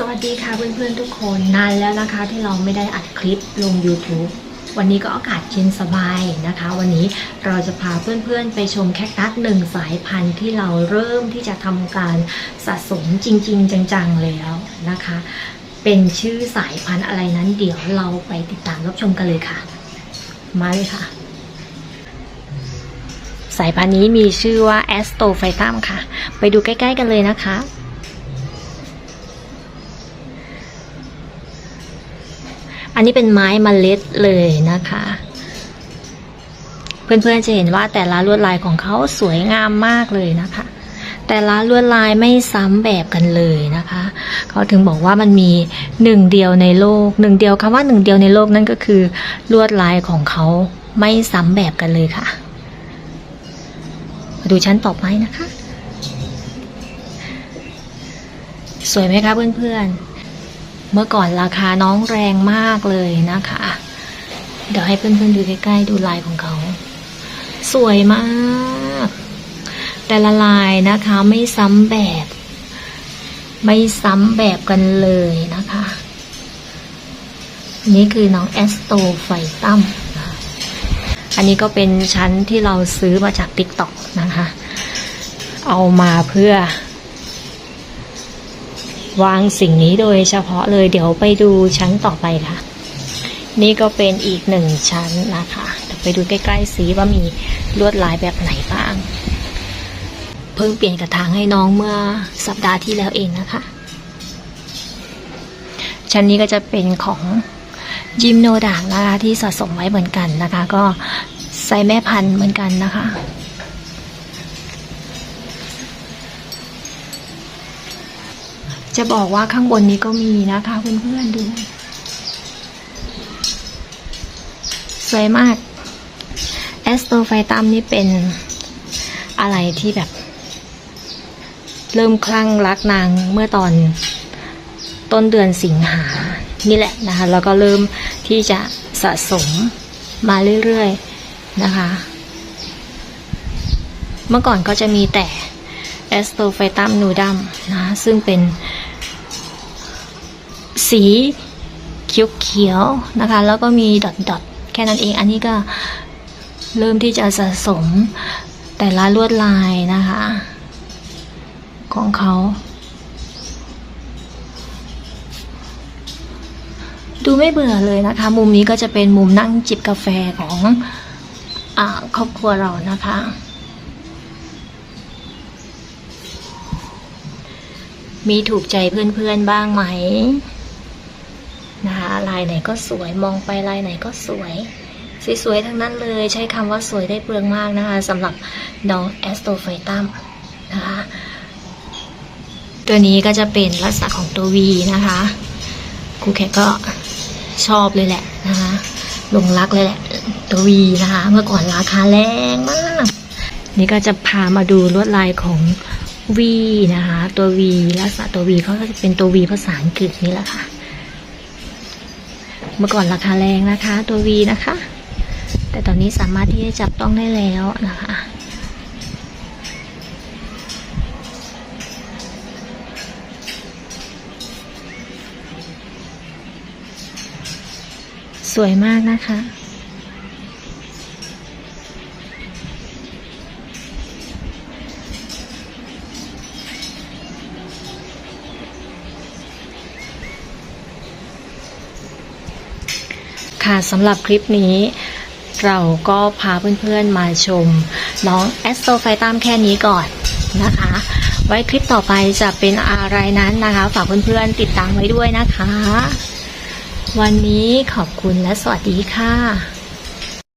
สวัสดีค่ะเพื่อนๆทุกคนนานแล้วนะคะที่เราไม่ได้อัดคลิปลง YouTube วันนี้ก็อากาศเย็นสบายนะคะ วันนี้เราจะพาเพื่อนๆไปชมแคคตัสหนึ่งสายพันธุ์ที่เราเริ่มที่จะทำการสะสมจริง ๆ จังๆแล้วนะคะ เป็นชื่อสายพันธุ์อะไรนั้นเดี๋ยวเราไปติดตามรับชมกันเลยค่ะ มาเลยค่ะ สายพันธุ์นี้มีชื่อว่า a s t o p h y t u m ค่ะ ไปดูใกล้ ๆ กันเลยนะคะ อันนี้เป็นไม้มเมล็ดเลยนะคะ เพื่อนๆจะเห็นว่าแต่ละลวดลายของเขาสวยงามมากเลยนะคะ แต่ละลวดลายไม่ซ้ำแบบกันเลยนะคะเขาถึงบอกว่ามันมีหนึ่งเดียวในโลกหนึ่งเดียวคำว่าหนึ่งเดียวในโลกนั่นก็คือลวดลายของเขาไม่ซ้ำแบบกันเลยค่ะมาดูชั้นต่อไปนะคะ สวยไหมคะเพื่อนๆ เมื่อก่อนราคาน้องแรงมากเลยนะคะ เดี๋ยวให้เพื่อนๆดูใกล้ๆดูลายของเขา สวยมาก แต่ละลายนะคะไม่ซ้ำแบบ ไม่ซ้ำแบบกันเลยนะคะ นี่คือน้องแอสโตไฟตัมอันนี้ก็เป็นชั้นที่เราซื้อมาจากติ๊กต็อกนะคะ เอามาเพื่อ วางสิ่งนี้โดยเฉพาะเลยเดี๋ยวไปดูชั้นต่อไปค่ะ นี่ก็เป็นอีกหนึ่งชั้นนะคะเดี๋ยวไปดูใกล้ๆสีว่ามีลวดลายแบบไหนบ้าง เพิ่งเปลี่ยนกระถางให้น้องเมื่อสัปดาห์ที่แล้วเองนะคะ ชั้นนี้ก็จะเป็นของยิมโนด่างนะคะที่สะสมไว้เหมือนกันนะคะ ก็ใส่แม่พันธุ์เหมือนกันนะคะ จะบอกว่าข้างบนนี้ก็มีนะคะเพื่อนๆดู สวยมากแอสโตไฟตัมนี่เป็นอะไรที่แบบ เริ่มคลั่งรักนางเมื่อตอนต้นเดือนสิงหา นี่แหละนะคะ แล้วก็เริ่มที่จะสะสมมาเรื่อยๆนะคะ เมื่อก่อนก็จะมีแต่แอสโตไฟตัมนูดัมนะ ซึ่งเป็น สีเขียวๆนะคะ แล้วก็มีดอทๆแค่นั้นเอง อันนี้ก็เริ่มที่จะสะสมแต่ละลวดลายนะคะ ของเขา ดูไม่เบื่อเลยนะคะ มุมนี้ก็จะเป็นมุมนั่งจิบกาแฟของอครอบครัวเรานะคะมีถูกใจเพื่อนๆบ้างไหม ลายไหนก็สวยมองไปลายไหนก็สวย สวยๆทั้งนั้นเลยใช้คำว่าสวยได้เปลืองมากนะคะสำหรับน้องแอสโตไฟตัมนะคะตัวนี้ก็จะเป็นลักษณะของตัว V นะคะครูแขกก็ชอบเลยแหละนะคะหลงรักเลยแหละตัว V นะคะ เมื่อก่อนราคาแรงมาก นี่ก็จะพามาดูลวดลายของ V นะคะ ตัว V ลักษณะตัว V เขาก็จะเป็นตัว V ภาษาอังกฤษนี่แหละค่ะ เมื่อก่อนราคาแรงนะคะ ตัว V นะคะ แต่ตอนนี้สามารถที่จะจับต้องได้แล้วนะคะสวยมากนะคะ ค่ะสำหรับคลิปนี้ เราก็พาเพื่อนๆมาชม น้องแอสโตไฟตามแค่นี้ก่อนนะคะ ไว้คลิปต่อไปจะเป็นอะไรนั้นนะคะ ฝากเพื่อนๆติดตามไว้ด้วยนะคะ วันนี้ขอบคุณและสวัสดีค่ะ